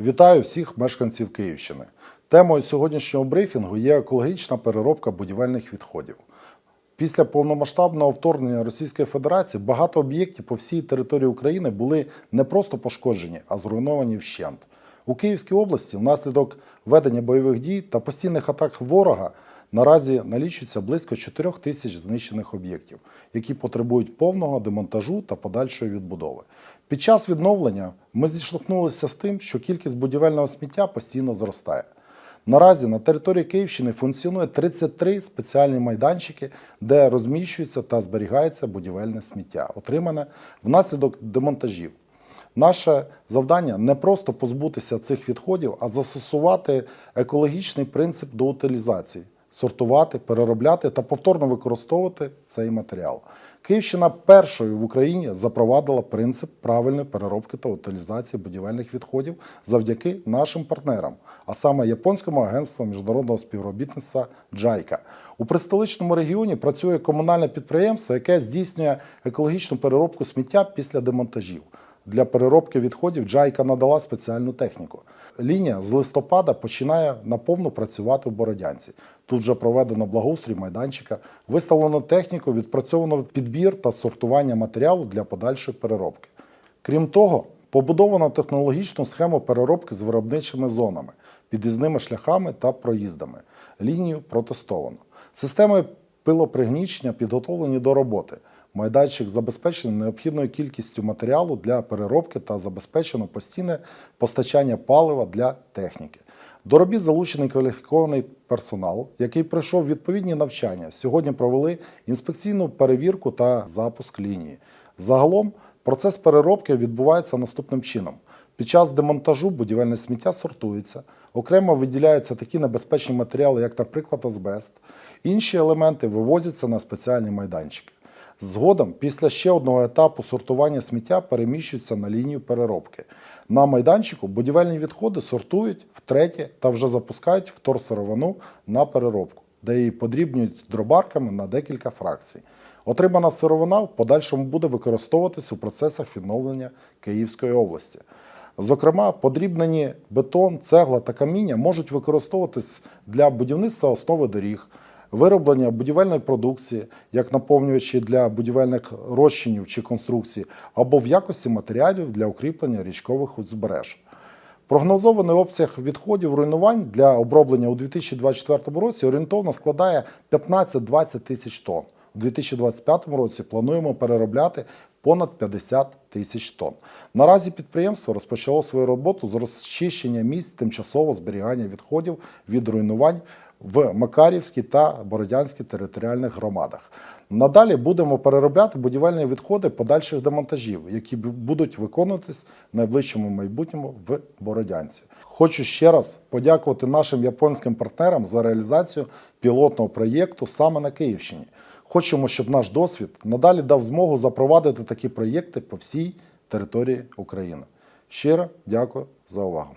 Вітаю всіх мешканців Київщини. Темою сьогоднішнього брифінгу є екологічна переробка будівельних відходів. Після повномасштабного вторгнення Російської Федерації багато об'єктів по всій території України були не просто пошкоджені, а зруйновані вщент. У Київській області внаслідок ведення бойових дій та постійних атак ворога наразі налічується близько 4 тисяч знищених об'єктів, які потребують повного демонтажу та подальшої відбудови. Під час відновлення ми зіштовхнулися з тим, що кількість будівельного сміття постійно зростає. Наразі на території Київщини функціонує 33 спеціальні майданчики, де розміщується та зберігається будівельне сміття, отримане внаслідок демонтажів. Наше завдання не просто позбутися цих відходів, а застосувати екологічний принцип до утилізації, сортувати, переробляти та повторно використовувати цей матеріал. Київщина першою в Україні запровадила принцип правильної переробки та утилізації будівельних відходів завдяки нашим партнерам, а саме японському агентству міжнародного співробітництва JICA. У престоличному регіоні працює комунальне підприємство, яке здійснює екологічну переробку сміття після демонтажів. Для переробки відходів Джайка надала спеціальну техніку. Лінія з листопада починає наповну працювати в Бородянці. Тут вже проведено благоустрій майданчика, виставлено техніку, відпрацьовано підбір та сортування матеріалу для подальшої переробки. Крім того, побудовано технологічну схему переробки з виробничими зонами, під'їзними шляхами та проїздами. Лінію протестовано. Системи пилопригнічення підготовлені до роботи. Майданчик забезпечений необхідною кількістю матеріалу для переробки та забезпечено постійне постачання палива для техніки. До робіт залучений кваліфікований персонал, який пройшов відповідні навчання. Сьогодні провели інспекційну перевірку та запуск лінії. Загалом процес переробки відбувається наступним чином. Під час демонтажу будівельне сміття сортується, окремо виділяються такі небезпечні матеріали, як, наприклад, азбест. Інші елементи вивозяться на спеціальні майданчики. Згодом, після ще одного етапу сортування сміття переміщуються на лінію переробки. На майданчику будівельні відходи сортують втретє та вже запускають вторсировину на переробку, де її подрібнюють дробарками на декілька фракцій. Отримана сировина в подальшому буде використовуватись у процесах відновлення Київської області. Зокрема, подрібнені бетон, цегла та каміння можуть використовуватись для будівництва основи доріг, вироблення будівельної продукції, як наповнювачі для будівельних розчинів чи конструкцій, або в якості матеріалів для укріплення річкових узбереж. Прогнозований обсяг відходів руйнувань для оброблення у 2024 році орієнтовно складає 15-20 тисяч тонн. У 2025 році плануємо переробляти понад 50 тисяч тонн. Наразі підприємство розпочало свою роботу з розчищення місць тимчасового зберігання відходів від руйнувань в Макарівській та Бородянській територіальних громадах. Надалі будемо переробляти будівельні відходи подальших демонтажів, які будуть виконуватись в найближчому майбутньому в Бородянці. Хочу ще раз подякувати нашим японським партнерам за реалізацію пілотного проєкту саме на Київщині. Хочемо, щоб наш досвід надалі дав змогу запровадити такі проєкти по всій території України. Щиро дякую за увагу.